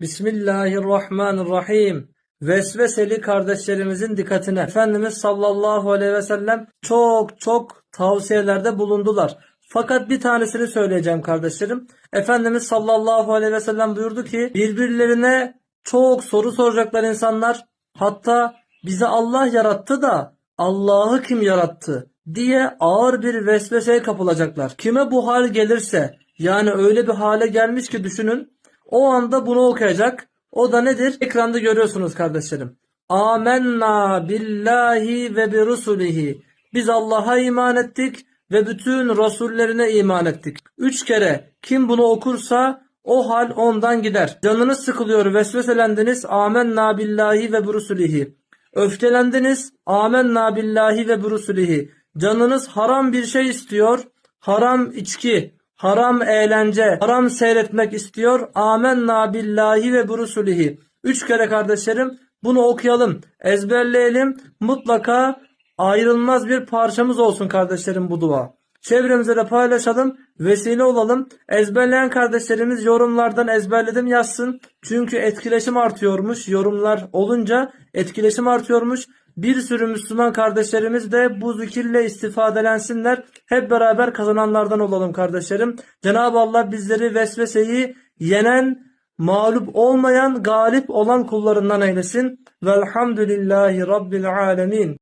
Bismillahirrahmanirrahim. Vesveseli kardeşlerimizin dikkatine. Efendimiz sallallahu aleyhi ve sellem çok çok tavsiyelerde bulundular. Fakat bir tanesini söyleyeceğim kardeşlerim. Efendimiz sallallahu aleyhi ve sellem buyurdu ki birbirlerine çok soru soracaklar insanlar. Hatta bizi Allah yarattı da Allah'ı kim yarattı diye ağır bir vesveseye kapılacaklar. Kime bu hal gelirse yani öyle bir hale gelmiş ki düşünün o anda bunu okuyacak. O da nedir? Ekranda görüyorsunuz kardeşlerim. Amenna billahi ve bi rusulihi. Biz Allah'a iman ettik ve bütün rasullerine iman ettik. Üç kere kim bunu okursa o hal ondan gider. Canınız sıkılıyor, vesveselendiniz. Amenna billahi ve bi rusulihi. Öfkelendiniz. Amenna billahi ve bi rusulihi. Canınız haram bir şey istiyor. Haram içki, haram eğlence, haram seyretmek istiyor. Amenna billahi ve bi rusulihi. Üç kere kardeşlerim bunu okuyalım, ezberleyelim. Mutlaka ayrılmaz bir parçamız olsun kardeşlerim bu dua. Çevremize de paylaşalım, vesile olalım. Ezberleyen kardeşlerimiz yorumlardan ezberledim yazsın. Çünkü etkileşim artıyormuş. Yorumlar olunca etkileşim artıyormuş. Bir sürü Müslüman kardeşlerimiz de bu zikirle istifadelensinler. Hep beraber kazananlardan olalım kardeşlerim. Cenab-ı Allah bizleri vesveseyi yenen, mağlup olmayan, galip olan kullarından eylesin. Velhamdülillahi Rabbil alemin.